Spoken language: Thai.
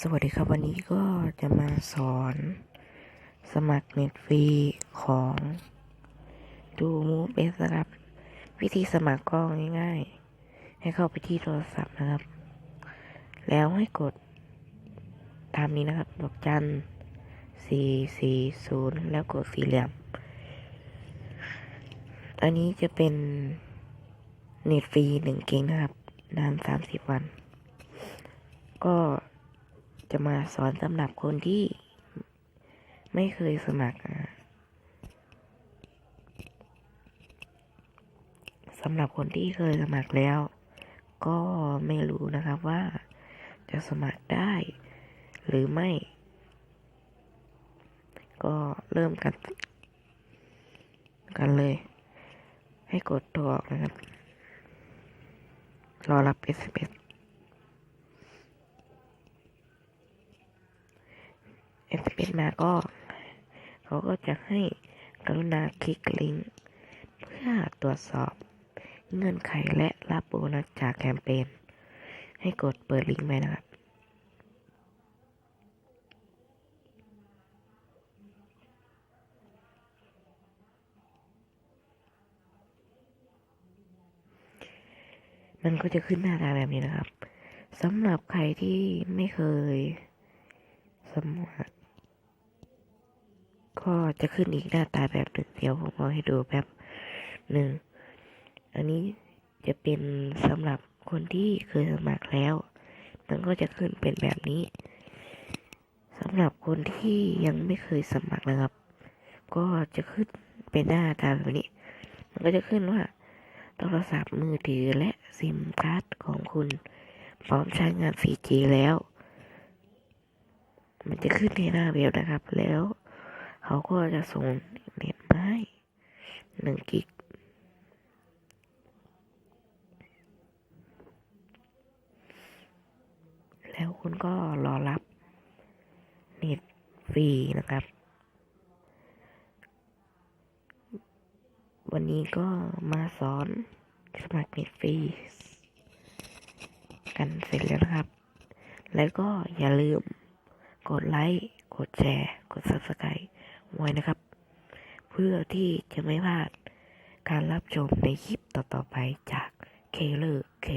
สวัสดีครับวันนี้ก็จะมาสอนสมัครเน็ตฟรีของดูมูฟเอสนะครับ วิธีสมัครก็ง่ายๆ ให้เข้าไปที่โทรศัพท์นะครับ แล้วให้กดตามนี้นะครับ ดอกจันสี่สี่ศูนย์แล้วกดสี่เหลี่ยม อันนี้จะเป็นเน็ตฟรีหนึ่งเกงนะครับ นานสามสิบวัน ก็ จะมาสอนสำหรับคนที่ไม่เคยสมัครสำหรับคนที่เคยสมัครแล้ว ก็ไม่รู้นะครับว่าจะสมัครได้หรือไม่ ก็เริ่มกัน กันเลย ให้กดตัวออกนะครับ รอรับ SMS เอสเมาก็ เขาก็จะให้กรุณาคลิกลิงก์เพื่อตรวจสอบเงื่อนไขและรับโบนัสจากแคมเปญ ให้กดเปิดลิงก์ไว้นะครับมันก็จะขึ้นหน้าตาแบบนี้นะครับสำหรับใครที่ไม่เคยสมัคร ก็จะขึ้นอีกหน้าตาแบบหนึ่งเดี๋ยวผมเอาให้ดูแบบหนึ่ง อันนี้จะเป็นสำหรับคนที่เคยสมัครแล้ว มันก็จะขึ้นเป็นแบบนี้สำหรับคนที่ยังไม่เคยสมัครนะครับ ก็จะขึ้นเป็นหน้าตาแบบนี้ มันก็จะขึ้นว่าโทรศัพท์มือถือและซิมการ์ดของคุณพร้อมใช้งาน 4G แล้ว มันจะขึ้นในหน้าเว็บนะครับแล้ว เขาก็จะส่งเน็ตมาให้หนึ่งกิกแล้วคุณก็รอรับเน็ตฟรีนะครับ วันนี้ก็มาสอนสมัครเน็ตฟรีกันเสร็จแล้วนะครับ แล้วก็อย่าลืมกดไลค์ กดแชร์ กด subscribe ไว้นะครับ เพื่อที่จะไม่พลาดการรับชมในคลิปต่อๆไปจากเคเลอร์เค